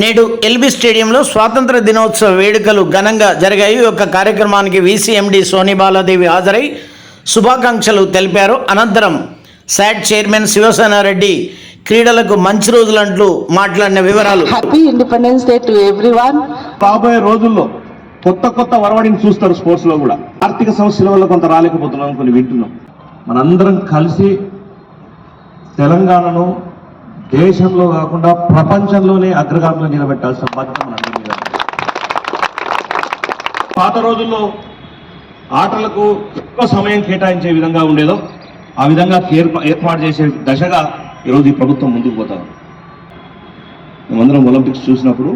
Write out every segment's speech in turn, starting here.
నేడు ఎల్బీ స్టేడియంలో స్వాతంత్ర దినోత్సవ వేడుకలు ఘనంగా జరిగాయి. ఈ యొక్క కార్యక్రమానికి వీసీఎండి సోని బాలాదేవి హాజరై శుభాకాంక్షలు తెలిపారు. అనంతరం శాట్ చైర్మన్ శివసేనారెడ్డి క్రీడలకు మంచి రోజులంటూ మాట్లాడిన వివరాలు. Happy Independence Day to everyone. రాబోయే రోజుల్లో కొత్త కొత్త వరవడిని చూస్తారు స్పోర్ట్స్లో కూడా. ఆర్థిక సమస్యల వల్ల కొంత రాలేకపోతున్నాం కొన్ని వింటున్నాం. మనందరం కలిసి తెలంగాణను దేశంలో కాకుండా ప్రపంచంలోనే అగ్రగామిలో నిలబెట్టాల్సిన బాధ్యత మనందరి మీద పాత రోజుల్లో ఆటలకు ఎక్కువ సమయం కేటాయించే విధంగా ఉండేదో ఆ విధంగా ఏర్పా- ఏర్పాటు చేసే దశగా ఈరోజు ఈ ప్రభుత్వం ముందుకు పోతాం మేమందరం ఒలింపిక్స్ చూసినప్పుడు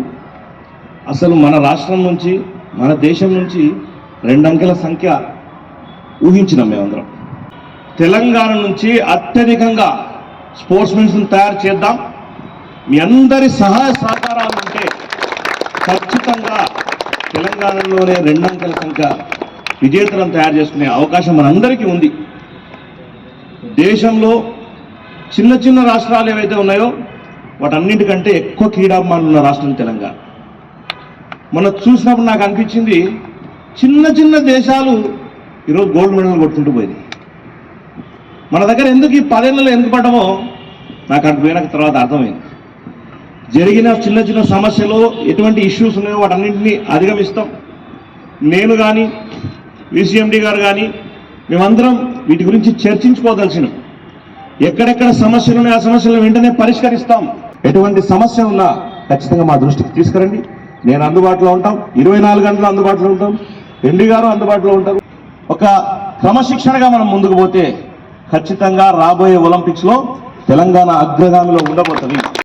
అసలు మన రాష్ట్రం నుంచి మన దేశం నుంచి రెండంకెల సంఖ్య ఊహించినాం మేమందరం. తెలంగాణ నుంచి అత్యధికంగా స్పోర్ట్స్ మెన్స్ని తయారు చేద్దాం. మీ అందరి సహాయ సహకారాలు ఉంటే ఖచ్చితంగా తెలంగాణలోనే రెండంకెల సంఖ్య విజేతలను తయారు చేసుకునే అవకాశం మనందరికీ ఉంది. దేశంలో చిన్న చిన్న రాష్ట్రాలు ఏవైతే ఉన్నాయో వాటన్నిటికంటే ఎక్కువ క్రీడాభిమానులు ఉన్న రాష్ట్రం తెలంగాణ. మొన్న చూసినప్పుడు నాకు అనిపించింది చిన్న చిన్న దేశాలు ఈరోజు గోల్డ్ మెడల్ కొట్టుకుంటూ పోయింది మన దగ్గర ఎందుకు ఈ పదేళ్ళలో ఎందుకు పడ్డమో నాకు అటు పోయిన తర్వాత అర్థమైంది. జరిగిన చిన్న చిన్న సమస్యలు ఎటువంటి ఇష్యూస్ ఉన్నాయో వాటన్నింటినీ అధిగమిస్తాం. నేను కానీ విసిఎండి గారు కానీ మేమందరం వీటి గురించి చర్చించుకోదలిసినాం ఎక్కడెక్కడ సమస్యలు ఉన్నాయో ఆ సమస్యలను వెంటనే పరిష్కరిస్తాం. ఎటువంటి సమస్య ఉన్నా ఖచ్చితంగా మా దృష్టికి తీసుకురండి. నేను అందుబాటులో ఉంటాం. ఇరవై నాలుగు గంటలు అందుబాటులో ఉంటాం. ఎండి గారు అందుబాటులో ఉంటారు. ఒక క్రమశిక్షణగా మనం ముందుకు పోతే ఖచ్చితంగా రాబోయే ఒలింపిక్స్లో తెలంగాణ అగ్రగామిలో ఉండబోతుంది.